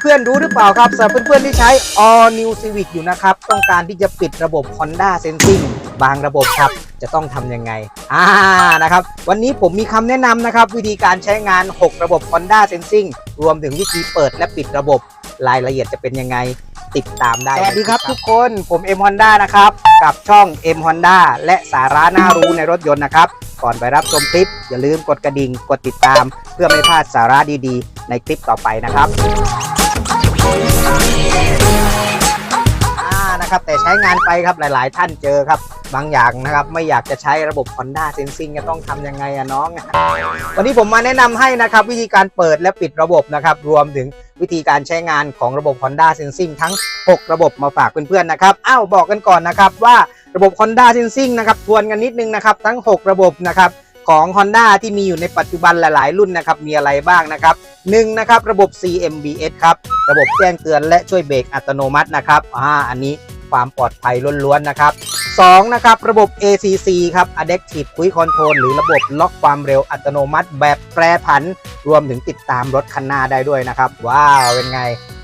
เพื่อนๆรู้หรือเปล่าครับสำหรับเพื่อนๆที่ใช้ All New Civic อยู่นะครับ ต้องการที่จะปิดระบบ Honda Sensing บางระบบครับ จะต้องทำยังไง อ่านะครับ วันนี้ผมมีคำแนะนำนะครับ วิธีการใช้งาน 6 ระบบ Honda Sensing รวมถึงวิธีเปิดและปิดระบบรายละเอียดจะเป็นยังไงติดตามได้สวัสดีครับทุกคนผม M Honda นะครับ กับช่อง M Honda และสาระน่ารู้ในรถยนต์นะครับ ก่อนไปรับชมคลิป อย่าลืมกดกระดิ่ง กดติดตาม เพื่อไม่พลาดสาระดีๆ ในคลิปต่อไปนะครับ อ่านะครับแต่ใช้งานไปครับหลาย ๆ ท่านเจอครับ บางอย่างนะครับไม่อยากจะใช้ระบบ Honda Sensing จะต้องทำยังไงอะน้อง วันนี้ผมมาแนะนำให้นะครับวิธีการเปิดและปิดระบบนะครับรวมถึงวิธีการใช้งานของระบบ Honda Sensing ทั้ง 6 ระบบมาฝากเพื่อน ๆ นะครับ อ้าวบอกกันก่อนนะครับว่าระบบ Honda Sensing นะครับทวนกันนิดนึงนะครับทั้ง 6 ระบบนะครับ ของ Honda ที่มีอยู่ในปัจจุบันหลาย ๆ รุ่นนะครับ มีอะไรบ้างนะครับหนึ่งนะครับระบบ CMBS ครับ ระบบแจ้งเตือนและช่วยเบรกอัตโนมัตินะครับอ่าอันนี้ความปลอดภัยล้วน ๆ นะครับ2นะครับระบบ ACC ครับ Adaptive Cruise Control หรือระบบล็อกความเร็วอัตโนมัติแบบแปรผัน รวมถึงติดตามรถคันหน้าได้ด้วยนะครับ ว้าว เป็นไง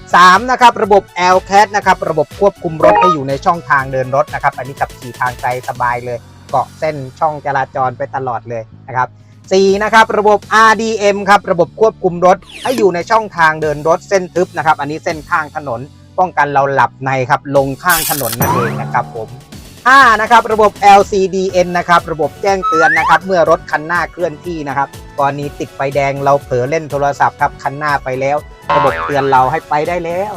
3 นะครับระบบ LCAT นะครับ ระบบควบคุมรถให้อยู่ในช่องทางเดินรถนะครับ อันนี้ขับขี่ทางไกลสบายเลย เกาะเส้นช่องจราจรไปตลอดเลยนะครับ4นะครับระบบ RDM ครับระบบควบคุมรถ ให้อยู่ในช่องทางเดินรถเส้นทึบนะครับ อันนี้เส้นข้างถนน ป้องกันเราหลับในครับลงข้างถนนนั่นเองนะครับผม5นะครับระบบ LCDN นะครับระบบแจ้งเตือนนะครับ เมื่อรถคันหน้าเคลื่อนที่นะครับกรณีติดไฟแดงเราเผลอเล่นโทรศัพท์ครับคันหน้าไปแล้ว ระบบเตือนเราให้ไปได้แล้ว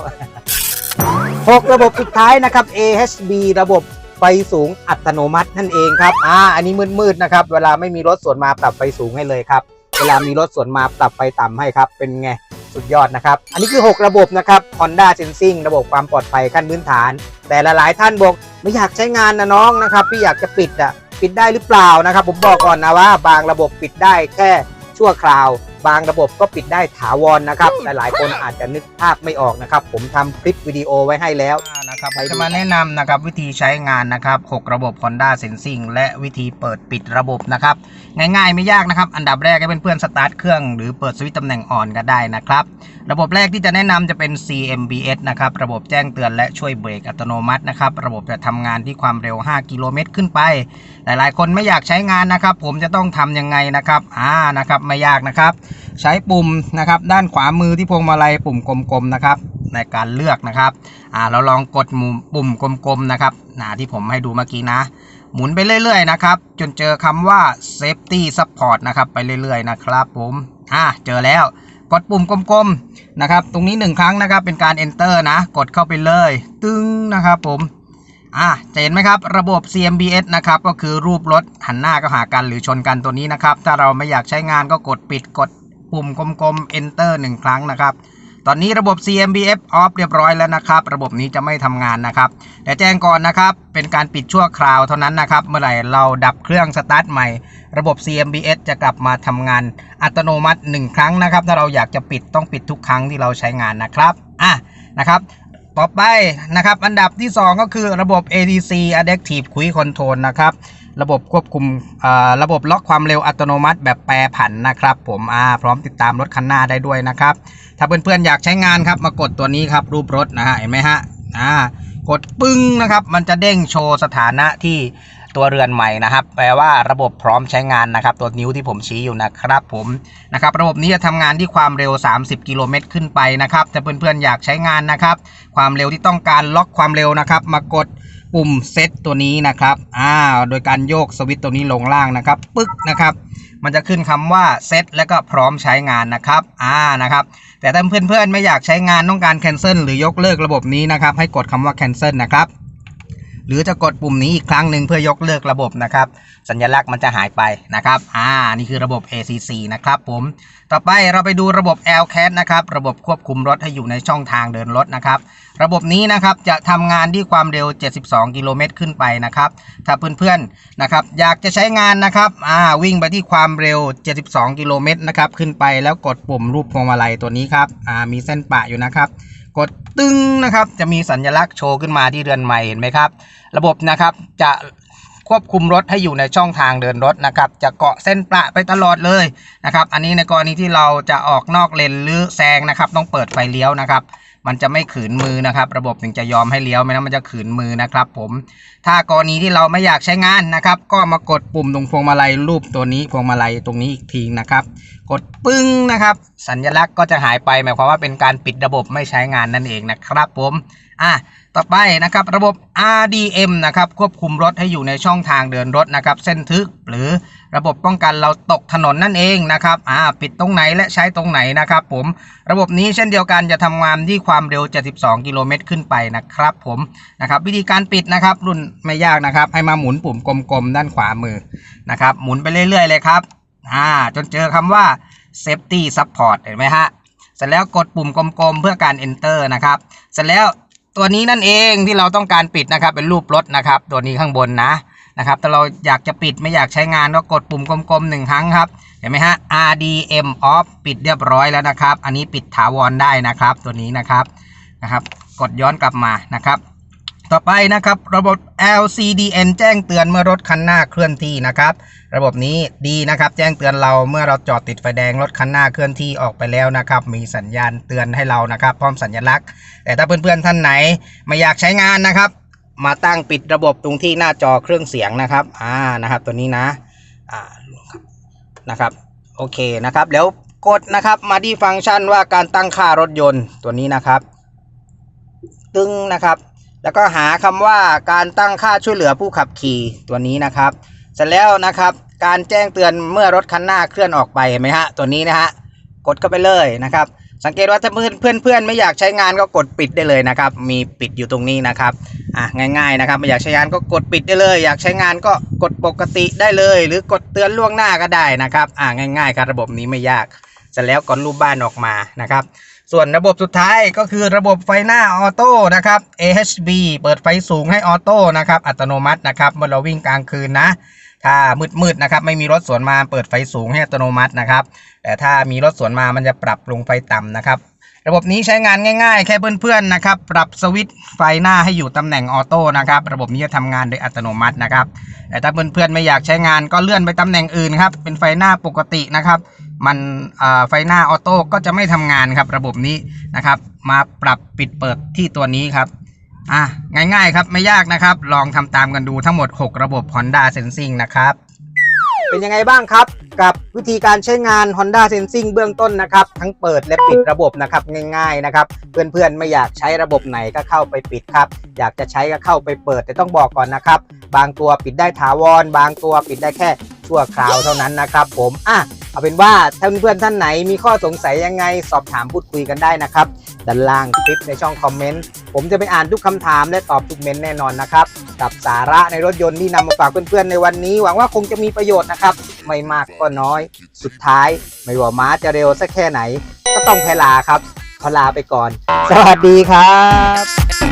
6 ระบบสุดท้ายนะครับ AHB ระบบ ไฟสูงอัตโนมัตินั่นเองครับอ่าอันนี้มืดๆนะครับ เวลาไม่มีรถสวนมาปรับไฟสูงให้เลยครับ เวลามีรถสวนมาปรับไฟต่ำให้ครับ เป็นไงสุดยอดนะครับ อันนี้คือ 6 ระบบนะครับ Honda Sensing ระบบความปลอดภัยขั้นพื้นฐาน แต่ละหลายท่านบอกไม่อยากใช้งานนะน้องนะครับ พี่อยากจะปิดอะปิดได้หรือเปล่านะครับ ผมบอกก่อนนะว่า บางระบบปิดได้แค่ชั่วคราว บางระบบก็ปิดได้ถาวรนะครับ แต่หลายคนอาจจะนึกภาพไม่ออกนะครับ ผมทำคลิปวิดีโอไว้ให้แล้ว นะครับจะมาแนะนำนะครับวิธีใช้งานนะครับ 6 ระบบ Honda Sensing และวิธีเปิดปิดระบบนะครับ ง่ายๆไม่ยากนะครับ อันดับแรกให้เพื่อนๆสตาร์ทเครื่องหรือเปิดสวิตช์ตำแหน่งอ่อนก็ได้นะครับ ระบบแรกที่จะแนะนำจะเป็น CMBS นะครับระบบแจ้งเตือนและช่วยเบรกอัตโนมัตินะครับ ระบบจะทำงานที่ความเร็ว 5 กิโลเมตรขึ้นไป หลายๆ คนไม่อยากใช้งานนะครับ ผมจะต้องทำยังไงนะครับอ่านะครับไม่ยากนะครับ ใช้ปุ่มนะครับด้านขวามือที่พวงมาลัยปุ่มกลมๆนะครับ ในการเลือกนะครับอ่าเราลองกดมุมปุ่มกลมๆนะครับหนาที่ผมให้ดูเมื่อกี้นะ หมุนไปเรื่อยๆนะครับจนเจอคำว่า safety support นะครับไปเรื่อยๆนะครับผมอ่าเจอแล้วกดปุ่มกลมๆนะครับ ตรงนี้หนึ่งครั้งนะครับ เป็นการ enter นะ กดเข้าไปเลย ตึ้งนะครับผมอะจะเห็นไหมครับ ระบบ CMBS นะครับ ก็คือรูปรถหันหน้าก็หากันหรือชนกันตัวนี้นะครับ ถ้าเราไม่อยากใช้งานก็กดปิดกดปุ่มกลมๆ enter หนึ่งครั้งนะครับ ตอนนี้ระบบ CMBF off เรียบร้อยแล้วนะครับ ระบบนี้จะไม่ทำงานนะครับ แต่แจ้งก่อนนะครับ เป็นการปิดชั่วคราวเท่านั้นนะครับ เมื่อไหร่เราดับเครื่องสตาร์ทใหม่ ระบบ CMBS จะกลับมาทำงานอัตโนมัติ 1 ครั้งนะครับ ถ้าเราอยากจะปิดต้องปิดทุกครั้งที่เราใช้งานนะครับอะนะครับต่อไปนะครับอันดับที่ 2 ก็คือระบบ ADC Adaptive Cruise Control นะครับ ระบบควบคุมระบบล็อกความเร็วอัตโนมัติแบบแปรผันนะครับ ผมอ่าพร้อมติดตามรถคันหน้าได้ด้วยนะครับ ถ้าเพื่อนๆอยากใช้งานครับมากดตัวนี้ครับรูปรถนะฮะเห็นไหมฮะอ่ากดปึ้งนะครับ มันจะเด้งโชว์สถานะที่ตัวเรือนใหม่นะครับ แปลว่าระบบพร้อมใช้งานนะครับ ตัวนิ้วที่ผมชี้อยู่นะครับผมนะครับระบบนี้จะทำงานที่ความเร็ว 30 กิโลเมตรขึ้นไปนะครับถ้าเพื่อนๆอยากใช้งานนะครับ ความเร็วที่ต้องการล็อกความเร็วนะครับ มากด ปุ่มเซตตัวนี้นะครับ อ่า โดยการโยกสวิตตัวนี้ลงล่างนะครับ ปึ๊กนะครับ มันจะขึ้นคำว่าเซตแล้วก็พร้อมใช้งานนะครับ อ่า นะครับ แต่ถ้าเพื่อนๆไม่อยากใช้งานต้องการแคนเซิลหรือยกเลิกระบบนี้นะครับ ให้กดคำว่าแคนเซิลนะครับ หรือจะกดปุ่มนี้อีกครั้งหนึ่งเพื่อยกเลิกระบบนะครับ สัญลักษณ์มันจะหายไปนะครับ อ่า นี่คือระบบ ACC นะครับผม ต่อไปเราไปดูระบบ LCAT นะครับ ระบบควบคุมรถให้อยู่ในช่องทางเดินรถนะครับ ระบบนี้นะครับจะทำงานที่ความเร็ว 72 กิโลเมตรขึ้นไปนะครับ ถ้าเพื่อนๆนะครับอยากจะใช้งานนะครับ อ่า วิ่งไปที่ความเร็ว 72 กิโลเมตรนะครับ ขึ้นไปแล้วกดปุ่มรูปพวงมาลัยตัวนี้ครับ อ่า มีเส้นปะอยู่นะครับ กดตึ้งนะครับ จะมีสัญลักษณ์โชว์ขึ้นมาที่เรือนใหม่เห็นไหมครับ ระบบนะครับจะควบคุมรถให้อยู่ในช่องทางเดินรถนะครับ จะเกาะเส้นประไปตลอดเลยนะครับ อันนี้ในกรณีที่เราจะออกนอกเลนหรือแซงนะครับ ต้องเปิดไฟเลี้ยวนะครับ มันจะไม่ขืนมือนะครับ ระบบถึงจะยอมให้เลี้ยวไม่นั้นมันจะขืนมือนะครับ ผม ถ้ากรณีที่เราไม่อยากใช้งานนะครับ ก็มากดปุ่มตรงพวงมาลัยรูปตัวนี้พวงมาลัยตรงนี้อีกทีนะครับกดปึ้งนะครับ สัญลักษณ์ก็จะหายไปหมายความว่าเป็นการปิดระบบไม่ใช้งานนั่นเองนะครับผมอะต่อไปนะครับระบบ RDM นะครับควบคุมรถให้อยู่ในช่องทางเดินรถนะครับ เส้นทึบหรือระบบป้องกันเราตกถนนนั่นเองนะครับอ่าปิดตรงไหนและใช้ตรงไหนนะครับผมระบบนี้เช่นเดียวกันจะทำงานที่ความเร็ว 72 กิโลเมตรขึ้นไปนะครับผมนะครับวิธีการปิดนะครับ รุ่นไม่ยากนะครับ ให้มาหมุนปุ่มกลมๆด้านขวามือนะครับหมุนไปเรื่อยๆเลยครับ อ่าจนเจอคำว่า Safety Support เห็นไหมฮะ เสร็จแล้วกดปุ่มกลมๆ เพื่อการ Enter นะครับ เสร็จแล้วตัวนี้นั่นเองที่เราต้องการปิดนะครับ เป็นรูปรถนะครับ ตัวนี้ข้างบนนะนะครับแต่เราอยากจะปิดไม่อยากใช้งานก็กดปุ่มกลมๆหนึ่งครั้งครับ เห็นไหมฮะ RDM off ปิดเรียบร้อยแล้วนะครับ อันนี้ปิดถาวรได้นะครับ ตัวนี้นะครับนะครับ กดย้อนกลับมานะครับ ต่อไปนะครับระบบ LCDN แจ้งเตือนเมื่อรถคันหน้าเคลื่อนที่นะครับ ระบบนี้ดีนะครับ แจ้งเตือนเราเมื่อเราจอดติดไฟแดงรถคันหน้าเคลื่อนที่ออกไปแล้วนะครับ มีสัญญาณเตือนให้เรานะครับ พร้อมสัญลักษณ์ แต่ถ้าเพื่อนๆท่านไหนไม่อยากใช้งานนะครับ มาตั้งปิดระบบตรงที่หน้าจอเครื่องเสียงนะครับอ่านะครับ ตัวนี้นะอ่านะครับโอเคนะครับแล้วกดนะครับมาที่ฟังก์ชันว่าการตั้งค่ารถยนต์ตัวนี้นะครับ ตึงนะครับ แล้วก็หาคำว่าการตั้งค่าช่วยเหลือผู้ขับขี่ตัวนี้นะครับ เสร็จแล้วนะครับการแจ้งเตือนเมื่อรถคันหน้าเคลื่อนออกไปเห็นไหมฮะตัวนี้นะฮะกดเข้าไปเลยนะครับ สังเกตว่าถ้าเพื่อนเพื่อนเพื่อนไม่อยากใช้งานก็กดปิดได้เลยนะครับ มีปิดอยู่ตรงนี้นะครับอะง่ายๆนะครับไม่อยากใช้งานก็กดปิดได้เลย อยากใช้งานก็กดปกติได้เลย หรือกดเตือนล่วงหน้าก็ได้นะครับอะง่ายๆครับระบบนี้ไม่ยากเสร็จแล้วกดรูปบ้านออกมานะครับ ส่วนระบบสุดท้ายก็คือระบบไฟหน้าออโต้นะครับ AHB เปิดไฟสูงให้ออโต้นะครับ อัตโนมัตินะครับเมื่อเราวิ่งกลางคืนนะ ถ้ามืดๆนะครับ ไม่มีรถสวนมาเปิดไฟสูงให้อัตโนมัตินะครับ แต่ถ้ามีรถสวนมามันจะปรับลงไฟต่ำนะครับ ระบบนี้ใช้งานง่ายๆ แค่เพื่อนๆนะครับ ปรับสวิตช์ไฟหน้าให้อยู่ตำแหน่งออโต้นะครับ ระบบนี้จะทำงานโดยอัตโนมัตินะครับ แต่ถ้าเพื่อนๆไม่อยากใช้งานก็เลื่อนไปตำแหน่งอื่นครับ เป็นไฟหน้าปกตินะครับ มันไฟหน้าออโต้ก็จะไม่ทำงานครับระบบนี้นะครับ มาปรับปิดเปิดที่ตัวนี้ครับอะง่ายๆครับไม่ยากนะครับ ลองทำตามกันดูทั้งหมด 6 ระบบ Honda Sensing นะครับ เป็นยังไงบ้างครับ กับวิธีการใช้งาน Honda Sensing เบื้องต้นนะครับ ทั้งเปิดและปิดระบบนะครับง่ายๆนะครับ เพื่อนๆไม่อยากใช้ระบบไหนก็เข้าไปปิดครับ อยากจะใช้ก็เข้าไปเปิดแต่ต้องบอกก่อนนะครับ บางตัวปิดได้ถาวร บางตัวปิดได้แค่ชั่วคราวเท่านั้นนะครับ ผมอะ เอาเป็นว่าถ้าเพื่อนๆท่านไหนมีข้อสงสัยยังไงสอบถามพูดคุยกันได้นะครับ ด้านล่างคลิปในช่องคอมเมนต์ ผมจะไปอ่านทุกคำถามและตอบทุกเมนต์แน่นอนนะครับ กับสาระในรถยนต์ที่นำมาฝากเพื่อนๆในวันนี้ หวังว่าคงจะมีประโยชน์นะครับ ไม่มากก็น้อย สุดท้าย ไม่ว่าม้าจะเร็วสักแค่ไหน ก็ต้องแพลาครับขอลาไปก่อน สวัสดีครับ